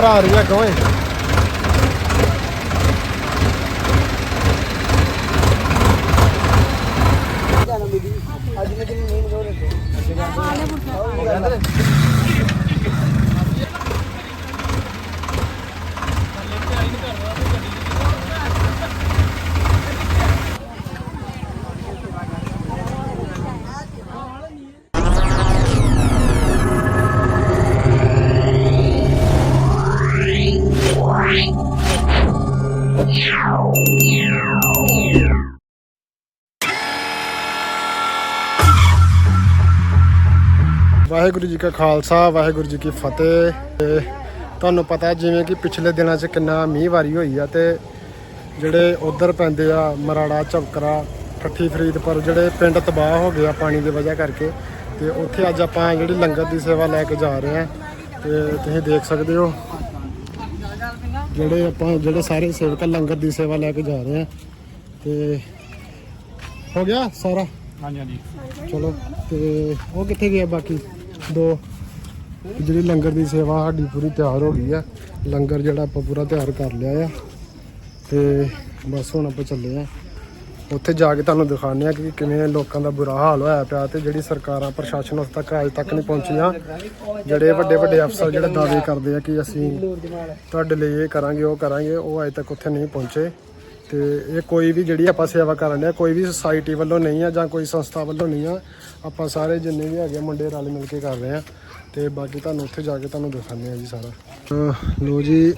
ਕਾਰ ਆ ਰਹੀ ਵਾਹਿਗੁਰੂ ਜੀ ਕਾ ਖਾਲਸਾ ਵਾਹਿਗੁਰੂ ਜੀ ਕੀ ਫਤਿਹ। ਤੇ ਤੁਹਾਨੂੰ ਪਤਾ ਜਿਵੇਂ ਕਿ ਪਿਛਲੇ ਦਿਨਾਂ 'ਚ ਕਿੰਨਾ ਮੀਂਹ ਵਾਰੀ ਹੋਈ ਆ ਤੇ ਜਿਹੜੇ ਉਧਰ ਪੈਂਦੇ ਆ ਮਰਾੜਾ ਝਵਕਰਾ ਠੱਠੀ ਫਰੀਦਪੁਰ ਜਿਹੜੇ ਪਿੰਡ ਤਬਾਹ ਹੋ ਗਏ ਆ ਪਾਣੀ ਦੀ ਵਜ੍ਹਾ ਕਰਕੇ ਤੇ ਉੱਥੇ ਅੱਜ ਆਪਾਂ ਜਿਹੜੀ ਲੰਗਰ ਦੀ ਸੇਵਾ ਲੈ ਕੇ ਜਾ ਰਹੇ ਆ। ਤੇ ਤੁਸੀਂ ਦੇਖ ਸਕਦੇ ਹੋ ਜਿਹੜੇ ਆਪਾਂ ਜਿਹੜੇ ਸਾਰੇ ਸੇਵਕ ਲੰਗਰ ਦੀ ਸੇਵਾ ਲੈ ਕੇ ਜਾ ਰਹੇ ਆ। ਤੇ ਹੋ ਗਿਆ ਸਾਰਾ? ਹਾਂਜੀ ਹਾਂਜੀ। ਚਲੋ ਤੇ ਉਹ ਕਿੱਥੇ ਗਿਆ ਬਾਕੀ? ਦੋ। ਜਿਹੜੀ ਲੰਗਰ ਦੀ ਸੇਵਾ ਸਾਡੀ ਪੂਰੀ ਤਿਆਰ ਹੋ ਗਈ ਆ, ਲੰਗਰ ਜਿਹੜਾ ਆਪਾਂ ਪੂਰਾ ਤਿਆਰ ਕਰ ਲਿਆ ਆ। ਤੇ ਬਸ ਹੁਣ ਆਪਾਂ ਚੱਲੇ ਆ। ਉੱਥੇ ਜਾ ਕੇ ਤੁਹਾਨੂੰ ਦਿਖਾਉਂਦੇ ਆ ਕਿ ਕਿਵੇਂ ਲੋਕਾਂ ਦਾ ਬੁਰਾ ਹਾਲ ਹੋਇਆ ਪਿਆ ਤੇ ਜਿਹੜੀ ਸਰਕਾਰਾਂ, ਪ੍ਰਸ਼ਾਸਨ ਉਸ ਤੱਕ ਅਜੇ ਤੱਕ ਨਹੀਂ ਪਹੁੰਚੀਆਂ। ਜਿਹੜੇ ਵੱਡੇ ਵੱਡੇ ਅਫਸਰ ਜਿਹੜੇ ਦਾਅਵੇ ਕਰਦੇ ਆ ਕਿ ਅਸੀਂ ਤੁਹਾਡੇ ਲਈ ਇਹ ਕਰਾਂਗੇ, ਉਹ ਕਰਾਂਗੇ, ਉਹ ਅਜੇ ਤੱਕ ਉੱਥੇ ਨਹੀਂ ਪਹੁੰਚੇ। ਤੇ ਇਹ ਕੋਈ ਵੀ ਜਿਹੜੀ ਆਪਾਂ ਸੇਵਾ ਕਰਨ ਦੇ ਕੋਈ ਵੀ ਸੁਸਾਇਟੀ ਵੱਲੋਂ ਨਹੀਂ ਆ ਜਾਂ ਕੋਈ ਸੰਸਥਾ ਵੱਲੋਂ ਨਹੀਂ ਆ, ਆਪਾਂ ਸਾਰੇ ਜਿੰਨੇ ਵੀ ਹੈਗੇ ਮੁੰਡੇ ਰਲ ਮਿਲ ਕੇ ਕਰ ਰਹੇ ਆ। ਤੇ ਬਾਕੀ ਤੁਹਾਨੂੰ ਉੱਥੇ ਜਾ ਕੇ ਤੁਹਾਨੂੰ ਦਿਖਾਉਂਦੇ ਆ ਜੀ ਸਾਰਾ। ਅਹ ਲੋ ਜੀ,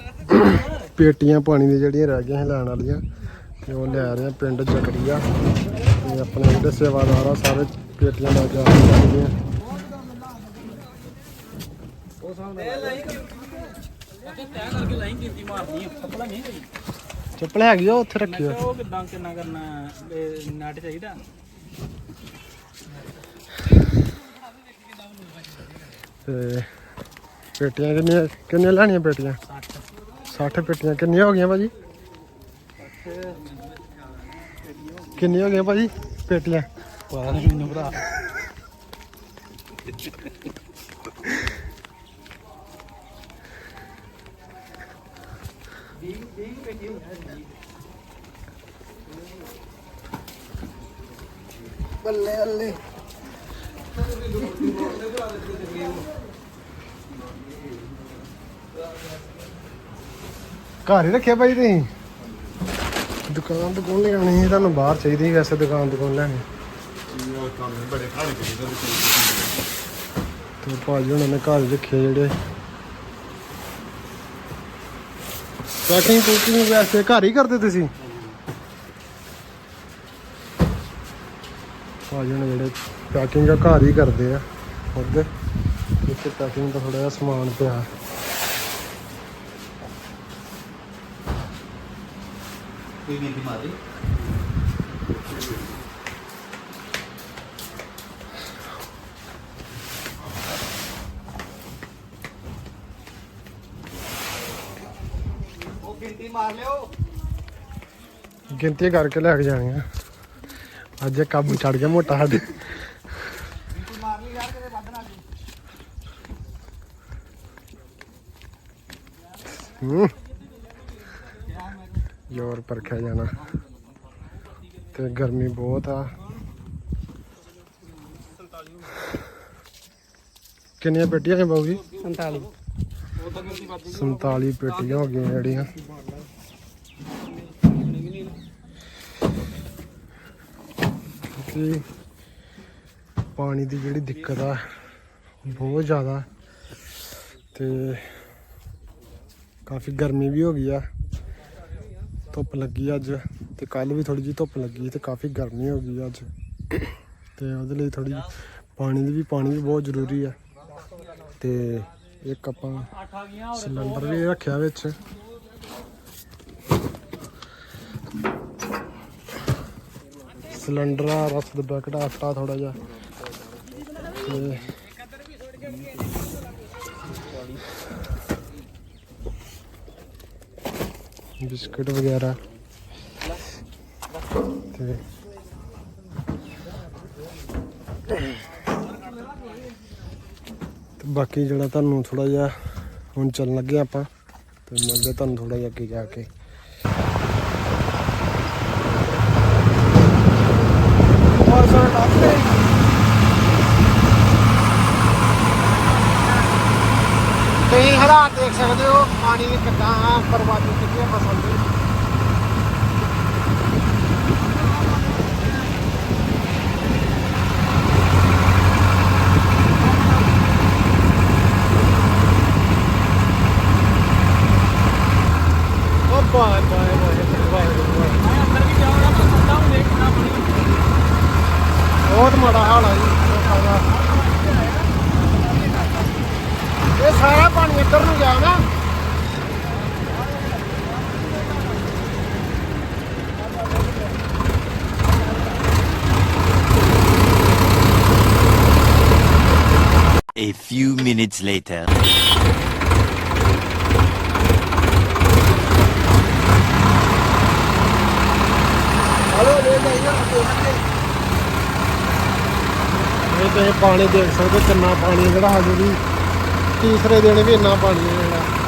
ਪੇਟੀਆਂ ਪਾਣੀ ਦੀਆਂ ਜਿਹੜੀਆਂ ਰਹਿ ਗਈਆਂ ਲੈਣ ਵਾਲੀਆਂ, ਤੇ ਉਹ ਲੈ ਰਹੇ ਆ ਪਿੰਡ ਜਕਰੀਆ ਤੇ ਆਪਣੇ ਜਿਹੜੇ ਸੇਵਾਦਾਰ ਆ, ਸਾਰੇ ਪੇਟੀਆਂ ਲੈ ਕੇ ਆ ਰਹੇ ਨੇ ਤੈਅ ਕਰਕੇ ਲਾਈਨ ਕੀਤੀ ਮਾਰਨੀ ਸੱਪਲਾ ਨਹੀਂ। ਗਈ ਚੱਪਲ ਹੈਗੀ ਆ ਉੱਥੇ ਰੱਖੀ ਆ ਉਹ ਕਿਦਾਂ ਕਿੰਨਾ ਕਰਨਾ ਨੈਟ ਚਾਹੀਦਾ? ਤੇ ਪੇਟੀਆਂ ਕਿੰਨੀਆਂ ਕਿੰਨੀਆਂ ਲੈਣੀਆਂ ਪੇਟੀਆਂ? 60 60 ਪੇਟੀਆਂ ਕਿੰਨੀਆਂ ਹੋ ਗਈਆਂ ਭਾਜੀ? ਕਿੰਨੀਆਂ ਹੋ ਗਈਆਂ ਭਾਜੀ ਪੇਟੀਆਂ? ਪਤਾ ਨਹੀਂ ਮੈਨੂੰ ਭਰਾ। ਬੱਲੇ ਬੱਲੇ ਘਰ ਹੀ ਰੱਖਿਆ ਭਾਈ ਤੁਸੀਂ? ਦੁਕਾਨ ਤੋਂ ਕੋਲ ਲੈਣੀ ਸੀ ਤੁਹਾਨੂੰ ਬਾਹਰ ਚਾਹੀਦੀ ਸੀ ਵੈਸੇ ਦੁਕਾਨ ਤੋਂ ਕੋਲ ਲੈਣੀ। ਤੇ ਭਾਜੀ ਹੁਣਾਂ ਨੇ ਘਰ ਰੱਖੇ ਜਿਹੜੇ ਪੈਕਿੰਗ ਕੁਕਿੰਗ ਵੈਸੇ ਘਰ ਹੀ ਕਰਦੇ ਤੁਸੀਂ? ਭਾਜੀ ਹੁਣੇ ਜਿਹੜੇ ਪੈਕਿੰਗ ਆ, ਘਰ ਹੀ ਕਰਦੇ ਆ। ਖੁਦ ਇੱਥੇ ਪੈਕਿੰਗ ਦਾ ਥੋੜਾ ਜਿਹਾ ਸਮਾਨ ਪਿਆ। ਕੋਈ ਵੀ ਮਾਰੀ? ਗਿਣਤੀ ਕਰਕੇ ਲੈ ਕੇ ਜਾਣੀਆਂ। ਅੱਜ ਇਹ ਕਾਬੂ ਚੜ ਗਿਆ ਮੋਟਾ ਸਾਡੇ। ਯਾਰ ਹੂੰ। ਜ਼ੋਰ ਪਰਖਿਆ ਜਾਣਾ। ਤੇ ਗਰਮੀ ਬਹੁਤ ਆ। ਕਿੰਨੀਆਂ ਪੇਟੀਆਂ ਨੇ ਬਾਊ ਜੀ? 47 47 ਪੇਟੀਆਂ ਹੋ ਗਈਆਂ ਜਿਹੜੀਆਂ। ਕਿ ਪਾਣੀ ਦੀ ਜਿਹੜੀ ਦਿੱਕਤ ਆ, ਬਹੁਤ ਜ਼ਿਆਦਾ। ਤੇ ਕਾਫੀ ਗਰਮੀ ਵੀ ਹੋ ਗਈ ਆ। ਧੁੱਪ ਲੱਗੀ ਅੱਜ, ਤੇ ਕੱਲ ਵੀ ਥੋੜੀ ਜਿਹੀ ਧੁੱਪ ਲੱਗੀ, ਤੇ ਕਾਫੀ ਗਰਮੀ ਹੋ ਗਈ ਅੱਜ। ਤੇ ਉਹਦੇ ਲਈ ਥੋੜੀ ਪਾਣੀ ਦੀ ਵੀ, ਪਾਣੀ ਵੀ ਬਹੁਤ ਜ਼ਰੂਰੀ ਆ। ਤੇ ਇੱਕ ਆਪਾਂ ਸਿਲੰਡਰ ਵੀ ਰੱਖਿਆ ਵਿੱਚ। ਸਿਲੰਡਰ ਆ ਰਸ ਦਾ ਬੈਕਟ ਆਟਾ ਥੋੜਾ ਜਿਹਾ। ਤੇ ਬਿਸਕਟ ਵਗੈਰਾ। ਤੇ ਤੇ ਬਾਕੀ ਜਿਹੜਾ ਤੁਹਾਨੂੰ ਥੋੜਾ ਜਿਹਾ ਹੁਣ ਚੱਲਣ ਲੱਗੇ ਆਪਾਂ, ਤੇ ਮਿਲਦੇ ਤੁਹਾਨੂੰ ਥੋੜਾ ਜਿਹਾ ਅੱਗੇ ਜਾ ਕੇ ਹੋਰ ਸਰ ਟੱਪੇ ਤੁਸੀਂ ਹਾਲਾਤ ਦੇਖ ਸਕਦੇ ਹੋ, ਪਾਣੀ ਕਿੱਦਾਂ ਬਰਬਾਦੀ ਕੀਤੀ ਹੈ ਫਸਲ ਦੀ ਬਾਏ ਬਾਏ ਬਾਏ ਬਹੁਤ ਮਾੜਾ ਹਾਲ ਆ ਜੀ। ਇਹ ਸਾਰਾ ਪਾਣੀ ਇੱਧਰ ਨੂੰ ਗਿਆ ਨਾ A few minutes later. ਇਹ ਤੁਸੀਂ ਪਾਣੀ ਦੇਖ ਸਕਦੇ ਕਿੰਨਾ ਪਾਣੀ ਜਿਹੜਾ ਹਜੇ ਵੀ ਤੀਸਰੇ ਦਿਨ ਵੀ ਇੰਨਾ ਪਾਣੀ ਹੈ ਜਿਹੜਾ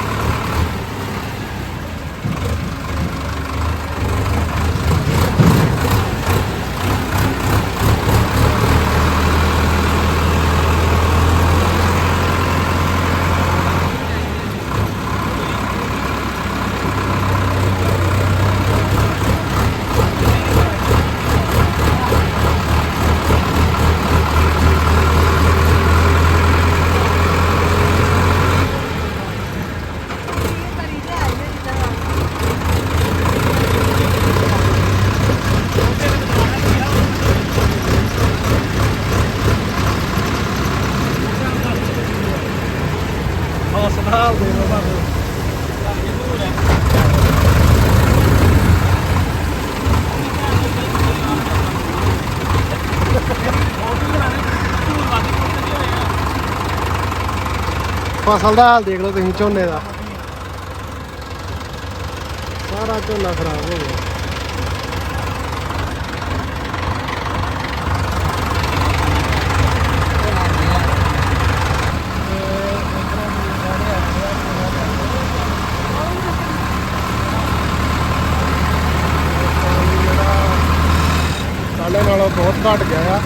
ਹੌਸਲਾ ਦੇ ਲੋ ਬਾਬੂ ਫਸਲ ਦਾ ਹਾਲ ਦੇਖ ਲਓ ਤੁਸੀਂ ਝੋਨੇ ਦਾ। ਸਾਰਾ ਝੋਨਾ ਖਰਾਬ ਹੋ ਗਿਆ। ਨਾਲੋਂ ਬਹੁਤ ਘਟ ਗਿਆ ਆ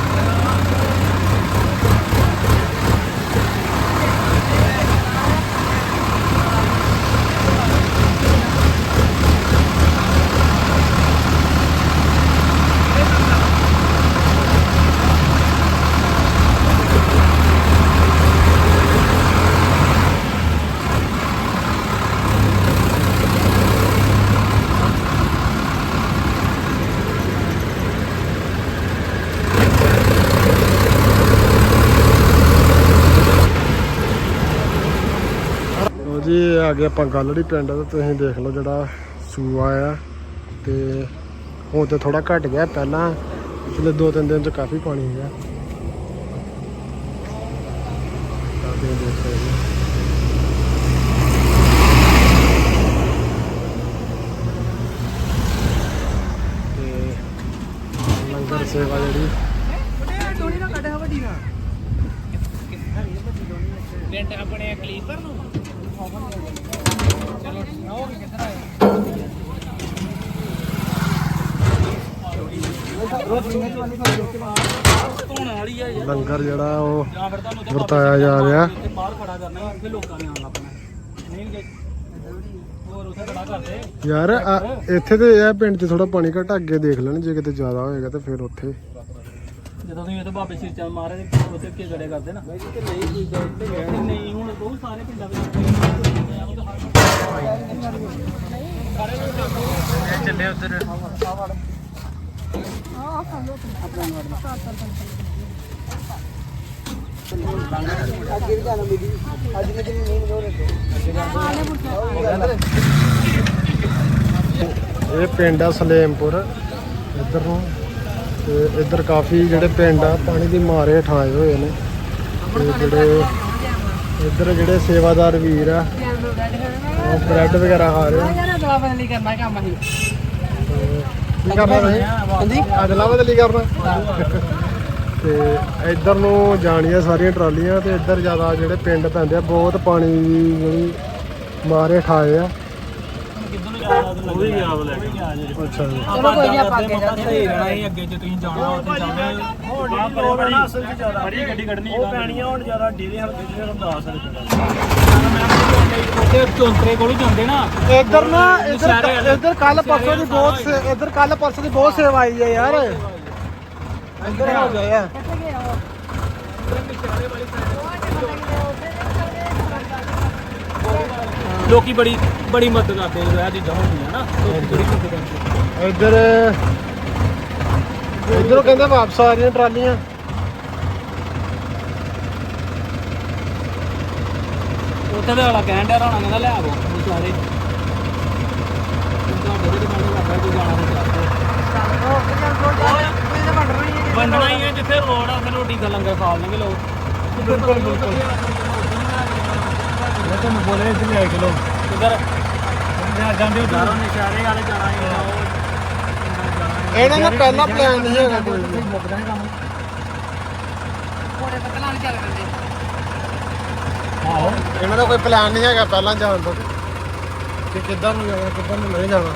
ਲੋ ਜੀ ਇਹ ਆ ਗਏ ਆਪਾਂ ਗੱਲੜੀ ਪਿੰਡ ਤੇ, ਤੁਸੀਂ ਦੇਖ ਲਓ ਜਿਹੜਾ ਸੂਆ ਆ ਤੇ ਹੁਣ ਤੇ ਥੋੜਾ ਘਟ ਗਿਆ ਪਹਿਲਾਂ, ਪਿਛਲੇ 2-3 ਦਿਨ ਚ ਕਾਫੀ ਪਾਣੀ ਹੈਗਾ ਤਾਂ ਦੇਖ ਸਕਦੇ ਹੋ। ਲੰਗਰ ਸੇਵਾ ਜਿਹੜੀ ਡੈਂਟ ਆਪਣੇ ਕਲੀਪਰ ਨੂੰ ਚਲੋ ਆਓਗੇ ਕਿੱਧਰ ਆਏ ਧੋਣ ਵਾਲੀ ਆ ਯਾਰ ਲੰਗਰ ਜਿਹੜਾ ਉਹ ਜਾਂ ਫਿਰ ਤੁਹਾਨੂੰ ਉੱਥੇ ਵਰਤਾਇਆ ਜਾ ਰਿਹਾ। ਉੱਥੇ ਬਾਹਰ ਖੜਾ ਕਰਨਾ ਉੱਥੇ ਲੋਕਾਂ ਨੇ ਆਉਣ ਲੱਪਣਾ ਨਹੀਂ ਗਏ ਹੋਰ ਉੱਥੇ ਖੜਾ ਕਰਦੇ ਯਾਰ, ਆ- ਇੱਥੇ ਤੇ ਇਹ ਪਿੰਡ 'ਚ ਥੋੜਾ ਪਾਣੀ ਘਟ ਅੱਗੇ ਦੇਖ ਲੈਣ, ਜੇ ਕਿਤੇ ਜ਼ਿਆਦਾ ਹੋਏਗਾ ਤੇ ਫਿਰ ਉੱਥੇ। ਜਦੋਂ ਤੁਸੀਂ ਉੱਥੇ ਬਾਬੇ ਸਿਰ ਚਾ ਮਾਰੇ ਤੇ ਉੱਥੇ ਕੀ ਕਰਦੇ ਨਾ ਨਹੀਂ ਨਹੀਂ, ਹੁਣ ਬਹੁਤ ਸਾਰੇ ਪਿੰਡਾਂ ਵਿੱਚ ਚੱਲੇ ਉਧਰ। ਇਹ ਪਿੰਡ ਆ ਸਲੇਮਪੁਰ, ਇੱਧਰ ਨੂੰ। ਤੇ ਇੱਧਰ ਕਾਫੀ ਜਿਹੜੇ ਪਿੰਡ ਆ, ਪਾਣੀ ਦੀ ਮਾਰੇ ਠਾਏ ਹੋਏ ਨੇ। ਤੇ ਜਿਹੜੇ ਇੱਧਰ ਜਿਹੜੇ ਸੇਵਾਦਾਰ ਵੀਰ ਆ ਬ੍ਰੈਡ ਵਗੈਰਾ ਖਾ ਰਹੇ ਆ ਅਦਲਾ ਬਦਲੀ ਕਰਨਾ ਕੰਮ ਅਸੀਂ। ਕੀ ਕਰਨਾ ਤੁਸੀਂ? ਅਦਲਾ ਬਦਲੀ ਕਰਨਾ? ਤੇ ਇੱਧਰ ਨੂੰ ਜਾਣੀਆਂ ਸਾਰੀਆਂ ਟਰਾਲੀਆਂ ਤੇ ਇੱਧਰ ਜ਼ਿਆਦਾ ਜਿਹੜੇ ਪਿੰਡ ਪੈਂਦੇ ਆ ਬਹੁਤ ਪਾਣੀ ਦੀ ਜਿਹੜੀ ਮਾਰੇ ਠਾਏ ਆ। ਉਹ ਵੀ ਗਿਆ ਉਹ ਲੈ ਕੇ ਅੱਛਾ ਜੀ। ਚਲੋ ਕੋਈ ਨਹੀਂ ਆਪਾਂ ਅੱਗੇ ਜਾਂਦੇ ਸਹੀ ਰਹਿਣਾ ਹੀ ਅੱਗੇ ਜੇ ਤੁਸੀਂ ਜਾਣਾ ਉੱਥੇ ਜਾਣਾ ਹੁਣ ਲੋੜ ਹੈ ਨਾ ਅਸਲ ਚ ਜ਼ਿਆਦਾ। ਬੜੀ ਗੱਡੀ ਕੱਢਣੀ ਉਹ ਪੈਣੀਆਂ ਹੁਣ ਜ਼ਿਆਦਾ ਡੀਲੇ ਹਲਕੇ ਜਿਹੜੇ ਰਮਦਾਸ ਵਾਲੇ ਉੱਥੇ ਚੌਂਤਰੇ ਕੋਲ ਹੀ ਜਾਂਦੇ ਨਾ। ਇੱਧਰ ਨਾ ਇੱਧਰ ਸ਼ਹਿਰੇ ਵਾਲੇ- ਇੱਧਰ ਕੱਲ ਪਰਸੋਂ ਦੀ ਬਹੁਤ ਸੇ- ਇੱਧਰ ਕੱਲ ਪਰਸੋਂ ਦੀ ਬਹੁਤ ਸੇਵਾ ਆਈ ਹੈ ਯਾਰ। ਇੱਧਰ ਹੋ ਗਏ ਆ। ਲੋਕੀ ਬੜੀ ਬੜੀ ਮਦਦ ਕਰਦੇ ਜਦੋਂ ਇਹ ਚੀਜ਼ਾਂ ਹੁੰਦੀਆਂ ਨਾ। ਲੋਕੀ ਬੜੀ ਮਦਦ ਕਰਦੇ। ਇੱਧਰ ਇੱਧਰੋਂ ਕਹਿੰਦੇ ਵਾਪਸ ਆ ਰਹੀਆਂ ਟਰਾਲੀਆਂ। ਉੱਥੇ ਤੇ ਵਾਲਾ ਕਹਿਣ ਡਿਆ ਰਾਣਾ ਕਹਿੰਦਾ ਲੈ ਆਵੋ ਵਿਚਾਰੇ। ਤੁਹਾਡੇ ਤੇ ਡਿਪੈਂਡ ਕਰਦਾ ਕੋਈ ਜਾਣਾ ਤੇ ਚੱਲ ਵੰਡਣਾ ਹੀ ਹੈ ਜਿੱਥੇ ਰੋਡ ਆ ਫਿਰ ਰੋਟੀ ਦਾ ਲੰਗਰ ਖਾ ਲੈਣਗੇ ਲੋਕ। ਬਿਲਕੁਲ ਬਿਲਕੁਲ। ਮੈਂ ਤੁਹਾਨੂੰ ਬੋਲੇ ਇੱਧਰ ਲੈ ਕੇ ਲੋ ਕਿਧਰ? ਜਾਂਦੇ ਜਾਰੋਂ ਨਿਸ਼ਾਰੇ ਵਾਲੇ ਜਾਣਾ ਹੀ ਇਹਨਾਂ ਦਾ ਪਹਿਲਾ ਪਲਾਨ ਨਹੀਂ ਹੈਗਾ ਕੋਈ ਵੀ। ਆਹੋ ਇਹਨਾਂ ਦਾ ਕੋਈ ਪਲਾਨ ਨਹੀਂ ਹੈਗਾ ਪਹਿਲਾਂ ਜਾਣ ਦਾ। ਕਿ ਕਿੱਦਾਂ ਨੂੰ ਜਾਣਾ ਕਿੱਦਾਂ ਨੂੰ ਨਹੀਂ ਜਾਣਾ।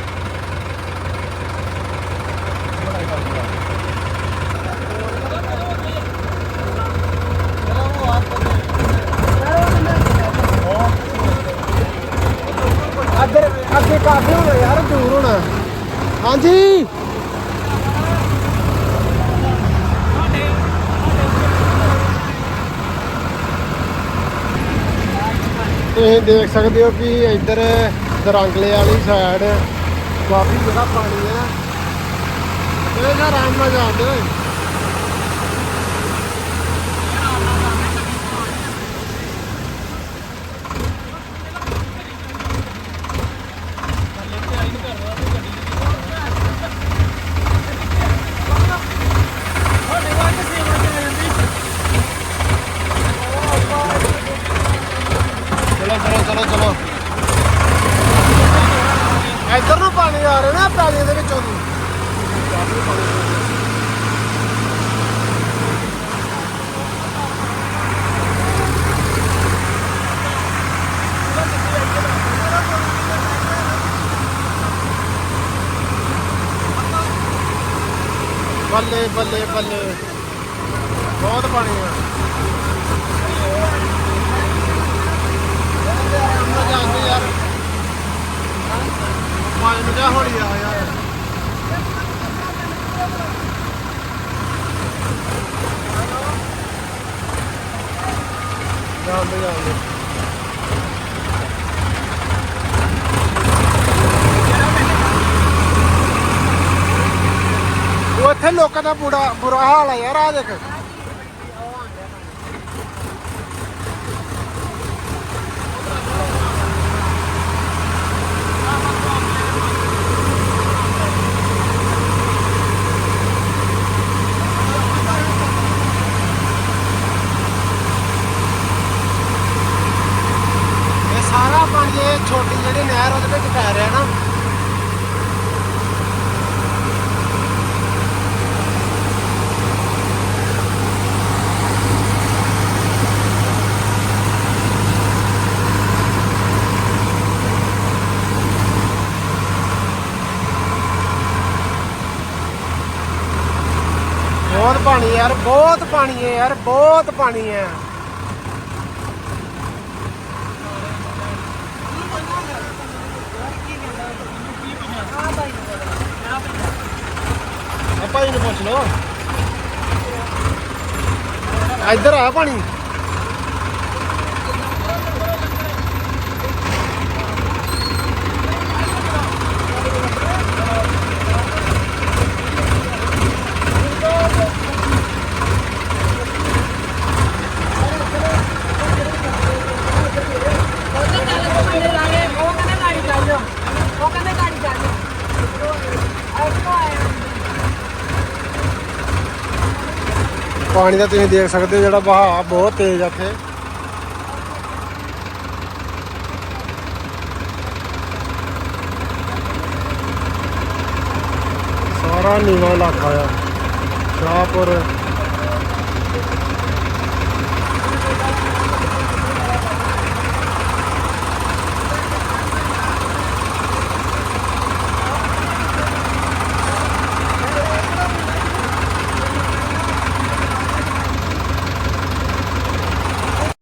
ਅੱਗੇ ਕਾਫੀ ਹੋਣਾ ਯਾਰ ਦੂਰ ਹੋਣਾ। ਹਾਂਜੀ। ਤੁਸੀਂ ਦੇਖ ਸਕਦੇ ਹੋ ਕਿ ਇੱਧਰ ਦਰੰਗਲੇ ਵਾਲੀ ਸਾਈਡ ਕਾਫੀ ਜਗ੍ਹਾ ਪਾਣੀ ਹੈ ਇਹ ਨਾ ਆਰਾਮ ਨਾਲ ਜਾਂਦੇ ਹੋਏ ਚਲੋ ਚਲੋ ਚਲੋ ਚਲੋ ਇੱਧਰ ਨੂੰ ਪਾਣੀ ਆ ਰਿਹਾ ਨਾ ਪੈਲੀਆਂ ਦੇ ਵਿੱਚੋਂ ਦੀ ਬੱਲੇ ਬੱਲੇ। ਬਹੁਤ ਪਾਣੀ ਆ। ਯਾਰ ਪਾਣੀ ਨੂੰ ਜਾ ਹੌਲੀ ਆ ਯਾਰ ਜਾਂਦੇ ਜਾਂਦੇ ਉਹ ਇੱਥੇ ਲੋਕਾਂ ਦਾ ਬੁਰਾ ਬੁਰਾ ਹਾਲ ਆ ਯਾਰ ਆ ਦੇਖ ਇਹ ਸਾਰਾ ਪਾਣੀ ਇਹ ਛੋਟੀ ਜਿਹੜੀ ਨਹਿਰ ਉਹਦੇ ਵਿੱਚ ਪੈ ਰਿਹਾ ਨਾ ਬਹੁਤ ਪਾਣੀ ਯਾਰ ਬਹੁਤ ਪਾਣੀ ਹੈ ਯਾਰ ਬਹੁਤ ਪਾਣੀ ਹੈ ਆਪਾਂ ਇਹਨੂੰ ਪੁੱਛ ਲਓ। ਇੱਧਰ ਆ ਪਾਣੀ। ਪਾਣੀ ਦਾ ਤੁਸੀਂ ਦੇਖ ਸਕਦੇ ਹੋ ਜਿਹੜਾ ਵਹਾਅ ਬਹੁਤ ਤੇਜ਼ ਆ ਇੱਥੇ। ਸਾਰਾ ਨੀਵਾਂ ਇਲਾਕਾ ਆ, Shahpur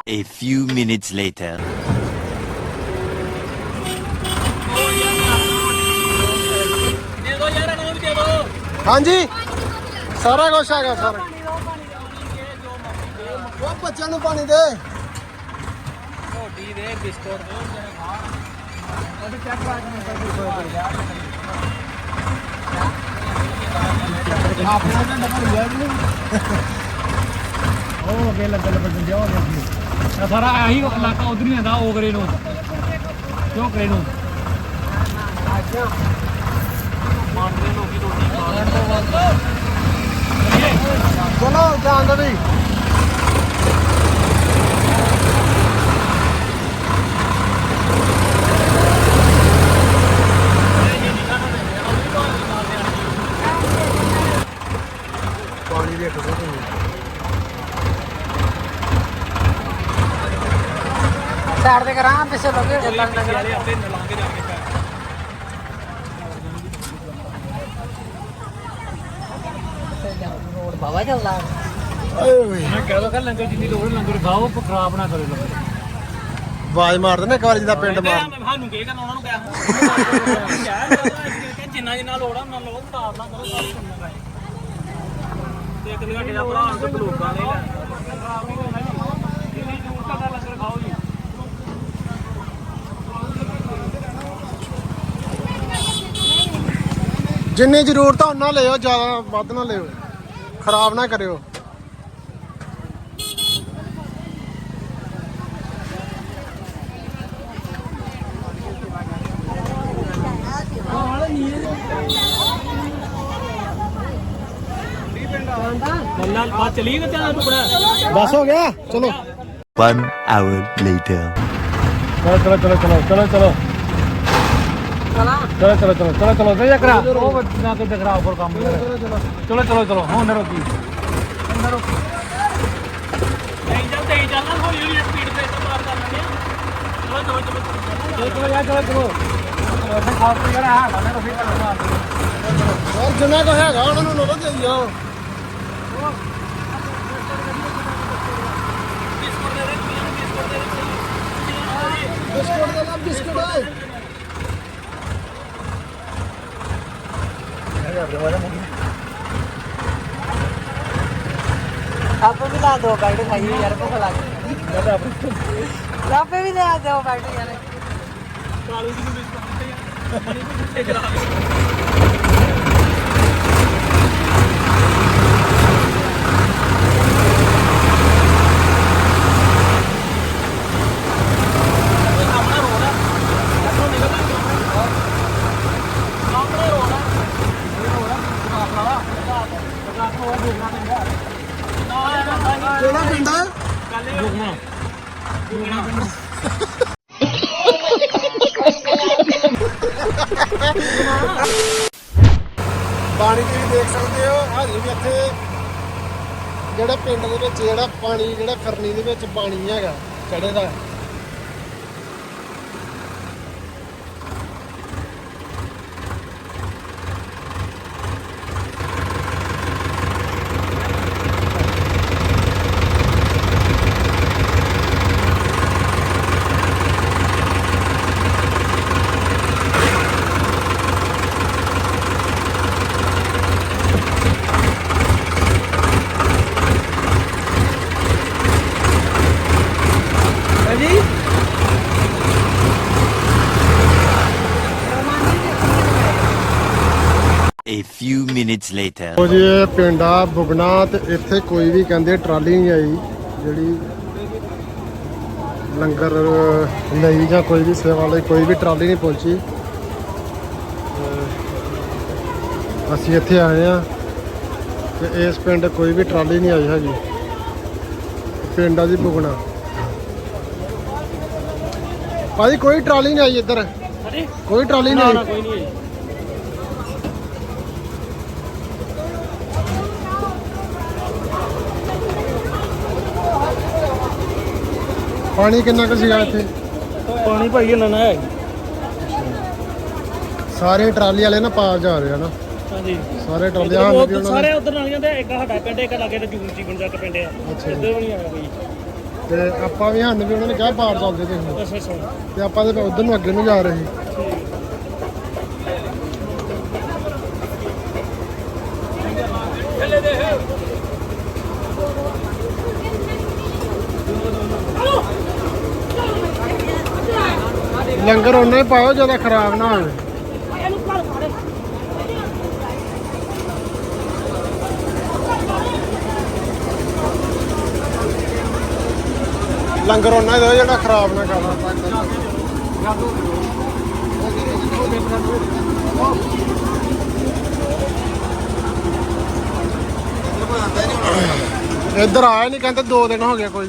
A few minutes later. ਦੇ ਦੋ ਯਾਰ ਇਹਨੂੰ ਵੀ ਦੇ ਦੋ ਹਾਂਜੀ? ਸਾਰਾ ਕੁਝ ਹੈਗਾ ਸਾਰਾ। ਉਹ ਬੱਚਿਆਂ ਨੂੰ ਪਾਣੀ ਦੇ। ਰੋਟੀ ਦੇ ਬਿਸਕੁਟ ਦੇ ਜਿਹੜੇ ਖਾਣ ਉਹਦੇ ਚੈੱਕ ਆਪਣਾ ਤਾਂ ਡੱਬਾ ਲਿਆ ਜੀ ਉਹ ਅੱਗੇ ਲੱਗ ਲੱਗ ਦਿੰਦੇ ਹੋ ਇਹ ਸਾਰਾ ਆਹੀ ਇਲਾਕਾ ਉਧਰ ਹੀ ਹੁੰਦਾ ਓਗਰੇ ਨੂੰ ਝੋਕਰੇ ਨੂੰ ਮਾਰਦੇ ਲੋਕੀ ਰੋਟੀ ਖਾ ਲੈਣ ਤੋਂ ਬਾਅਦ ਚਲੋ ਜਾਣ ਦੋ ਵੀ ਪਾਣੀ ਦੇ ਖਸੋ ਸਾਈਡ ਤੇ ਕਰਾਂ ਪਿੱਛੇ ਲੱਗੇ ਜਾ ਕੇ ਪੈਰ ਰੋਡ ਬਾਵਾ ਚੱਲਦਾ। ਓਏ ਮੈਂ ਕਹਿ ਦੋ ਕਿ ਲੰਗਰ ਜਿੰਨੀ ਲੋੜ ਲੰਗਰ ਖਾਓ ਖਰਾਬ ਨਾ ਕਰੋ ਲੰਗਰ ਆਵਾਜ਼ ਮਾਰ ਦੇਣਾ ਇੱਕ ਵਾਰ ਪਿੰਡ ਮਾਰ। ਮੈਂ ਸਾਨੂੰ ਕੀ ਕਰਨਾ ਉਹਨਾਂ ਨੂੰ ਕਹਿ ਕਹਿ ਜਿੰਨਾ ਜਿੰਨਾ ਲੋੜ ਆ ਉਹਨਾਂ ਲੋੜ ਖਰਾਬ ਨਾ ਕਰੋ ਸਾਰੀ ਸੁਣਨਾ ਹੈ ਤੇ ਇੱਕ ਦਿਨ ਦਾ ਭਰਾ ਨੂੰ ਲੋਕਾਂ ਨੇ ਲੈ ਖਰਾਬ ਨਹੀਂ ਹੋਣਾ ਜੀ ਜਿੰਨੀ ਜ਼ਰੂਰਤ ਦਾ ਲੰਗਰ ਖਾਓ ਜੀ ਜਿੰਨੀ ਜ਼ਰੂਰਤ ਆ ਉਹਨਾਂ ਲਿਓ ਜ਼ਿਆਦਾ ਵੱਧ ਨਾ ਲਿਓ। ਖਰਾਬ ਨਾ ਕਰਿਓ। ਬਸ ਹੋ ਗਿਆ? ਚਲੋ। One hour later. ਚਲੋ ਚਲੋ ਚਲੋ ਚਲੋ ਚਲੋ। ਚਲੋ ਚਲੋ ਚਲੋ ਚਲੋ ਚਲੋ ਤੇ ਕਰਾ। ਉਹ ਬੱਚਾ ਤੇ ਕਰਾ ਉੱਪਰ ਕੰਮ ਚਲੋ ਚਲੋ ਚਲੋ। ਹੁਣ ਨਾ ਰੋਕੀ। ਹੁਣ ਨਾ ਰੋਕੀ। ਨਹੀਂ ਚੱਲ ਤੇ ਚੱਲ ਨਾ ਹੌਲੀ ਹੌਲੀ ਸਪੀਡ ਤੇ ਪਾਰ ਕਰ ਲੈਣੇ ਚਲੋ ਚਲੋ ਚਲੋ। ਚਲੋ ਯਾਰ ਚਲੋ ਚਲੋ। ਉੱਥੇ ਖਾਸ ਤੇ ਜਿਹੜਾ ਹੈ ਨਾ ਰੋਕੀ ਕਰ ਮਾਰ ਹੋਰ ਜਿੰਨਾ ਕੋ ਹੈਗਾ ਉਹਨਾਂ ਨੂੰ ਲੋੜ ਦੇਈ ਜਾਓ। ਬਿਸਕੁਟ ਦੇ ਨਾਲ ਬਿਸਕੁਟ ਆਪੇ ਵੀ ਲਾ ਦੋ ਪੈਕਟ ਖਾਈਏ ਯਾਰ ਭੁੱਖ ਲੱਗ ਗਈ। ਆਪੇ ਵੀ ਲਿਆ ਦੋ ਪੈਕਟ ਯਾਰ। ਕਾਲੂ ਜੀ ਨੂੰ ਬਿਸਕੁਟ ਦਿੱਤੇ ਯਾਰ ਕਿਹੜਾ ਪਿੰਡ ਆ ਪਾਣੀ ਤੁਸੀਂ ਦੇਖ ਸਕਦੇ ਹੋ। ਹਾਲੇ ਵੀ ਇੱਥੇ ਜਿਹੜਾ ਪਿੰਡ ਦੇ ਵਿੱਚ ਜਿਹੜਾ ਪਾਣੀ, ਜਿਹੜਾ ਕਰਨੀ ਦੇ ਵਿੱਚ ਪਾਣੀ ਹੈਗਾ ਚੜੇ ਦਾ। A few minutes later. ਉਹ ਜੀ ਇਹ ਪਿੰਡ ਆ ਬੁਗਨਾ ਤੇ ਇੱਥੇ ਕੋਈ ਵੀ ਕਹਿੰਦੇ ਟਰਾਲੀ ਨਹੀਂ ਆਈ ਜਿਹੜੀ ਲੰਗਰ ਲਈ ਜਾਂ ਕੋਈ ਵੀ ਸੇਵਾ ਲਈ ਕੋਈ ਵੀ ਟਰਾਲੀ ਨਹੀਂ ਪਹੁੰਚੀ। ਅਸੀਂ ਇੱਥੇ ਆਏ ਆ ਤੇ ਇਸ ਪਿੰਡ ਕੋਈ ਵੀ ਟਰਾਲੀ ਨਹੀਂ ਆਈ ਹੈਗੀ। ਪਿੰਡ ਆ ਜੀ ਬੁਗਨਾ। ਭਾਜੀ ਕੋਈ ਟਰਾਲੀ ਨਹੀਂ ਆਈ ਇੱਧਰ। ਕੋਈ ਟਰਾਲੀ ਨਹੀਂ ਆਈ। ਪਾਣੀ ਕਿੰਨਾ ਕੁ ਸੀਗਾ ਇੱਥੇ? ਪਾਣੀ ਭਾਈ ਇਹਨਾਂ ਨਾ ਹੈ। ਸਾਰੇ ਟਰਾਲੀ ਵਾਲੇ ਨਾ ਪਾਰ ਜਾ ਰਹੇ ਆ ਨਾ। ਹਾਂਜੀ। ਸਾਰੇ ਟਰਾਲੀ ਆ ਵੀ ਉਹਨਾਂ ਸਾਰੇ ਉਧਰ ਨਾਲ ਜਾਂਦੇ ਇੱਕ ਸਾਡਾ ਪਿੰਡ ਇੱਕ ਲਾਗੇ ਤੇ ਜੂਨ ਜੀਵਨ ਦਾ ਇੱਕ ਪਿੰਡ ਆ। ਅੱਛਾ। ਇੱਧਰ ਵੀ ਨਹੀਂ ਆਇਆ ਕੋਈ। ਤੇ ਆਪਾਂ ਵੀ ਹਨ ਵੀ ਉਹਨਾਂ ਨੇ ਕਿਹਾ ਬਾਹਰ ਚੱਲਦੇ ਤੁਸੀਂ। ਅੱਛਾ ਅੱਛਾ। ਤੇ ਆਪਾਂ ਤੇ ਉਧਰ ਨੂੰ ਅੱਗੇ ਨੂੰ ਜਾ ਰਹੇ। ਸੀ ਲੰਗਰ ਉਹਨਾਂ ਹੀ ਪਾਓ ਜ਼ਿਆਦਾ ਖਰਾਬ ਨਾ ਹੋਵੇ ਲੰਗਰ ਉਹਨਾਂ ਹੀ ਜਿਹੜਾ ਖਰਾਬ ਨਾ ਕਰਨਾ ਇੱਧਰ ਆਇਆ ਨਹੀਂ ਕਹਿੰਦੇ 2 ਦਿਨ ਹੋ ਗਏ ਕੋਈ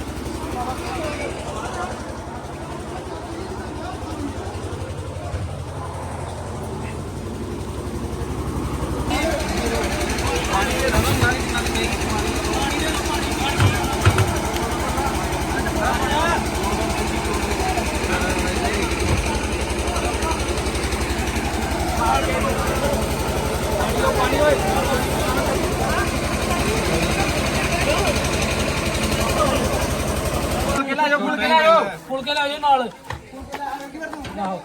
ਫੁਲਕੇ ਲੈ ਜਾਓ ਫੁੱਲ ਲੈ ਜਾਓ ਨਾਲ। ਆਹੋ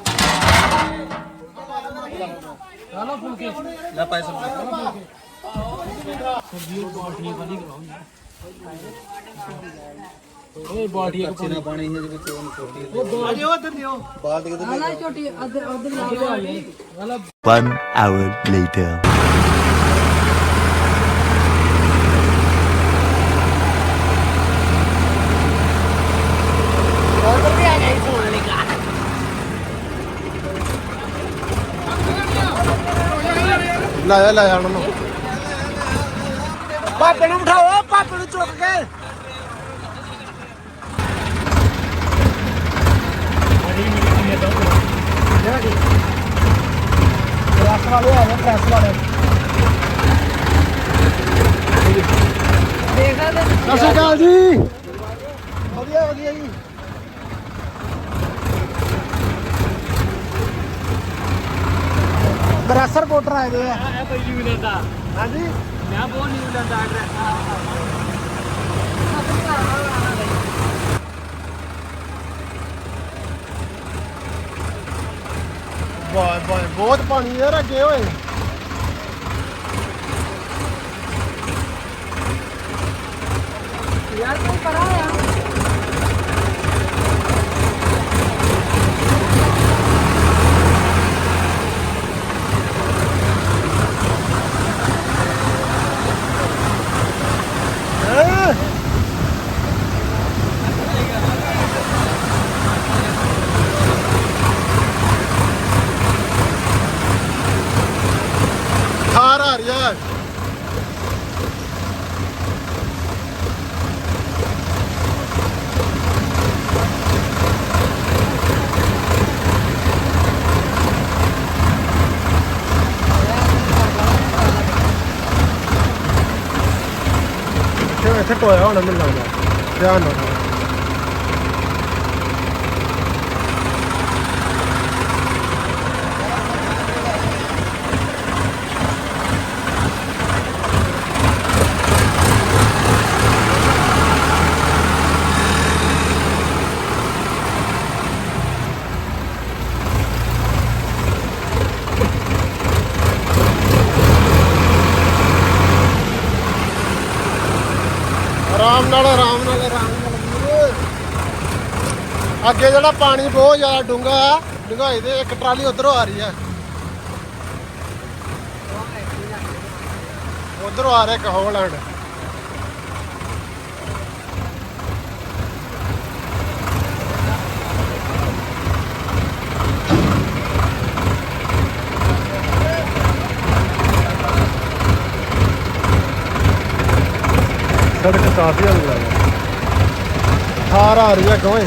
ਆਲੋ ਲੈ ਪੈਸੇ ਸਬਜ਼ੀ ਉਹ ਬਾਲਟੀ ਵਾਲੀ ਕਰਾਓ ਓਏ ਬਾਲਟੀ ਇੱਕ ਨਾ ਪਾਣੀ ਹੈ ਜਿਹਦੇ ਕੋਲ ਛੋਟੀ ਉਹ ਅਜੇ ਉਧਰ ਦਿਓ ਬਾਲਟੀ ਕਿਤੇ ਆਲਾ ਛੋਟੀ ਅਦਰ ਅਦਰ ਵਾਲਾ One hour later. ਲੈ ਜਾ ਲੈ ਜਾ ਉਹਨਾਂ ਨੂੰ। ਪਾਪੇ ਨੂੰ ਬਿਠਾਓ ਪਾਪੇ ਨੂੰ ਚੁੱਕ ਕੇ। ਪ੍ਰੈਸ ਵਾਲੇ ਆ ਗਏ ਪ੍ਰੈਸ ਵਾਲੇ ਦੇਖ ਲੈ ਸਤਿ ਸ਼੍ਰੀ ਅਕਾਲ ਜੀ। ਵਧੀਆ ਵਧੀਆ ਜੀ ਬਰੈਸਰ ਕੋਟਰ ਆਏ ਦੇ ਆ। ਇਹ ਕੋਈ ਨਹੀਂ ਮਿਲਦਾ ਹਾਂਜੀ। ਮੈਂ ਬਹੁਤ ਨਹੀਂ ਮਿਲਦਾ ਬਾਏ ਬਾਏ ਬਹੁਤ ਪਾਣੀ ਯਾਰ ਅੱਗੇ ਹੋਏ ਯਾਰ ਕੋਈ ਪਰਾ ਆ ਹੈਂ? ਥਾਰ ਆ ਰਹੀ ਹੈ ਇੱਥੇ ਇੱਥੇ ਟੋਇਆ ਹੋਣਾ ਮੈਨੂੰ ਲੱਗਦਾ ਧਿਆਨ ਨਾਲ ਆਰਾਮ ਨਾਲ ਆਰਾਮ ਨਾਲ ਆਰਾਮ ਨਾਲ ਵੀਰੇ। ਅੱਗੇ ਜਿਹੜਾ ਪਾਣੀ ਬਹੁਤ ਜ਼ਿਆਦਾ ਡੂੰਘਾ ਆ ਡੂੰਘਾਈ ਦੇ ਇੱਕ ਟਰਾਲੀ ਉਧਰੋਂ ਆ ਰਹੀ ਹੈ। ਉਧਰੋਂ ਆ ਰਿਹਾ ਇੱਕ ਹੋਲੈਂਡ ਸੜਕ ਕਾਫੀ ਹਲ ਲੱਗਾ ਥਾਰ ਆ ਰਹੀ ਹੈ ਗੋਏ।